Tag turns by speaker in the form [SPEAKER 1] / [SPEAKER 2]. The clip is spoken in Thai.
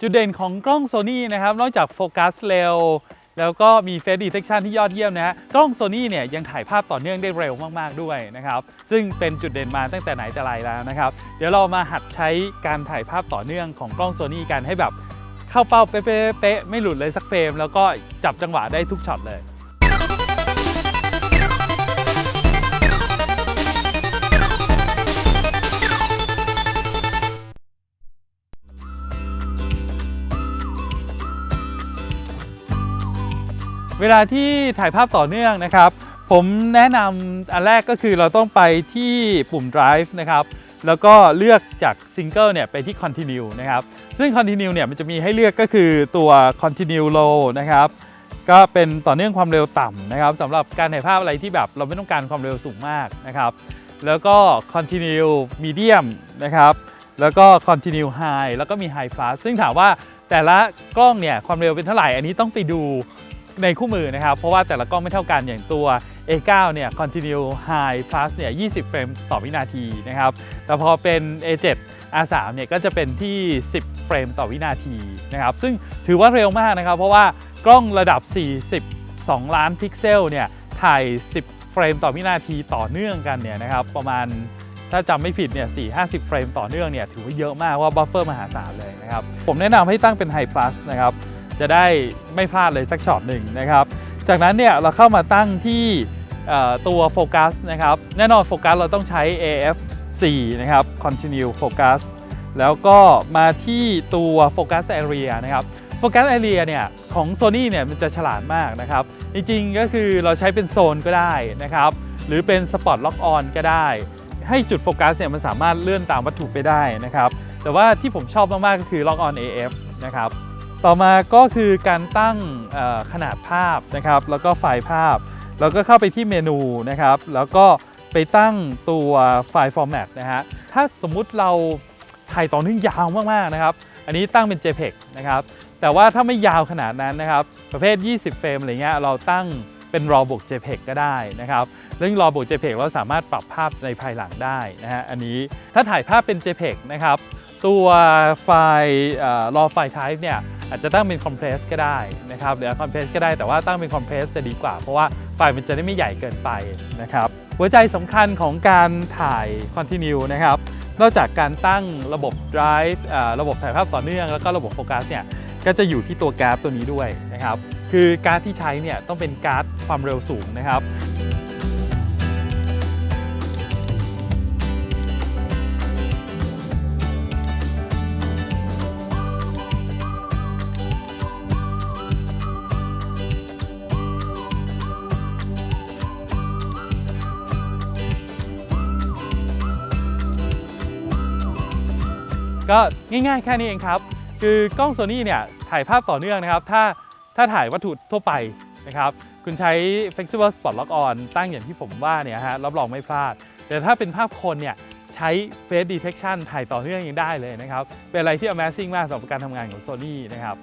[SPEAKER 1] จุดเด่นของกล้อง Sony นะครับ นอกจากโฟกัสเร็วแล้วก็มีเฟสดีเทคชันที่ยอดเยี่ยมนะฮะกล้อง Sony เนี่ยยังถ่ายภาพต่อเนื่องได้เร็วมากๆด้วยนะครับ ซึ่งเป็นจุดเด่นมาตั้งแต่ไหนแต่ไรแล้วนะครับ เดี๋ยวเรามาหัดใช้การถ่ายภาพต่อเนื่องของกล้อง Sony กันให้แบบเข้าเป้าเป๊ะๆไม่หลุดเลยสักเฟรม แล้วก็จับจังหวะได้ทุกช็อตเลย เวลาที่ถ่ายภาพต่อเนื่องนะครับ ผมแนะนำอันแรกก็คือเราต้องไปที่ปุ่ม drive นะครับ แล้วก็เลือกจาก single เนี่ยไปที่ continue นะครับ ซึ่ง continue เนี่ยมันจะมีให้เลือกก็คือตัว continue low นะครับก็เป็นต่อเนื่องความเร็วต่ำนะครับสำหรับการถ่ายภาพอะไรที่แบบเราไม่ต้องการความเร็วสูงมากนะครับ แล้วก็ continue medium นะครับแล้วก็ continue high แล้วก็มี high fast ซึ่งถามว่าแต่ละกล้องเนี่ยความเร็วเป็นเท่าไหร่อันนี้ต้องไปดู ในคู่มือนะครับ เพราะว่าแต่ละกล้องไม่เท่ากันอย่างตัว A9 เนี่ย continue high fast เนี่ย 20 เฟรมต่อวินาทีนะครับ แต่พอเป็น A7 R3 เนี่ยก็จะเป็นที่ 10 เฟรมต่อวินาทีนะครับ ซึ่งถือว่าเร็วมากนะครับ เพราะว่ากล้องระดับ 42 ล้านพิกเซลเนี่ยถ่าย 10 เฟรมต่อวินาทีต่อเนื่องกันเนี่ยนะครับประมาณถ้าจำไม่ผิดเนี่ย4 50เฟรมต่อเนื่องเนี่ยถือว่าเยอะมากว่าบัฟเฟอร์มหาศาลเลยนะครับ ผมแนะนำให้ตั้งเป็น High Plus นะครับ จะได้ไม่พลาดเลยสักช็อตหนึ่งนะครับ จากนั้นเนี่ยเราเข้ามาตั้งที่ตัวโฟกัสนะครับ แน่นอนโฟกัสเราต้องใช้ AF 4 นะครับ Continue Focus แล้วก็มาที่ตัว Focus Area นะครับ Focus Area เนี่ยของ Sony เนี่ยมันจะฉลาดมากนะครับ จริงๆก็คือเราใช้เป็นโซนก็ได้นะครับ หรือเป็น Spot Lock On ก็ได้ ให้จุดโฟกัสเนี่ยมันสามารถเลื่อนตามวัตถุไปได้นะครับ แต่ว่าที่ผมชอบมากๆก็คือ Lock On AF นะครับ ต่อมาก็คือการตั้งขนาดภาพนะครับ แล้วก็ไฟล์ภาพ แล้วก็เข้าไปที่เมนูนะครับ แล้วก็ไปตั้งตัวไฟล์ format นะฮะ ถ้าสมมุติเราถ่ายต่อเนื่องยาวมากๆนะครับ อันนี้ตั้งเป็น JPEG นะครับ แต่ว่าถ้าไม่ยาวขนาดนั้นนะครับ ประเภท 20 เฟรมอะไรเงี้ย เราตั้งเป็น RAW บวก JPEG ก็ได้นะครับ เรื่อง RAW บวก JPEG เราสามารถปรับภาพในภายหลังได้นะฮะ อันนี้ถ้าถ่ายภาพเป็น JPEG นะครับ ตัวไฟล์เอ่อ raw file type เนี่ย อาจจะตั้งเป็น compress ก็ได้นะครับหรือ compress ก็ได้แต่ว่าตั้งเป็น compress จะดีกว่า เพราะว่าไฟมันจะได้ไม่ใหญ่เกินไปนะครับหัวใจสำคัญของการถ่าย continue นะครับนอกจากการตั้งระบบ drive ระบบถ่ายภาพต่อเนื่อง แล้วก็ระบบโฟกัสเนี่ยก็จะอยู่ที่ตัวการ์ดตัวนี้ด้วยนะครับคือการ์ดที่ใช้เนี่ยต้องเป็นการ์ดความเร็วสูงนะครับ ก็ง่ายๆแค่นี้เองครับ คือกล้องโซนี่เนี่ยถ่ายภาพต่อเนื่องนะครับ ถ้าถ้าถ่ายวัตถุทั่วไปนะครับ คุณใช้ Flexible Spot Lock On ตั้งอย่างที่ผมว่าเนี่ยฮะรับรองไม่พลาด แต่ถ้าเป็นภาพคนเนี่ยใช้ Face Detection ถ่ายต่อเนื่องยังได้เลยนะครับ เป็นอะไรที่ Amazing มากสำหรับการทำงานของ Sony นะครับ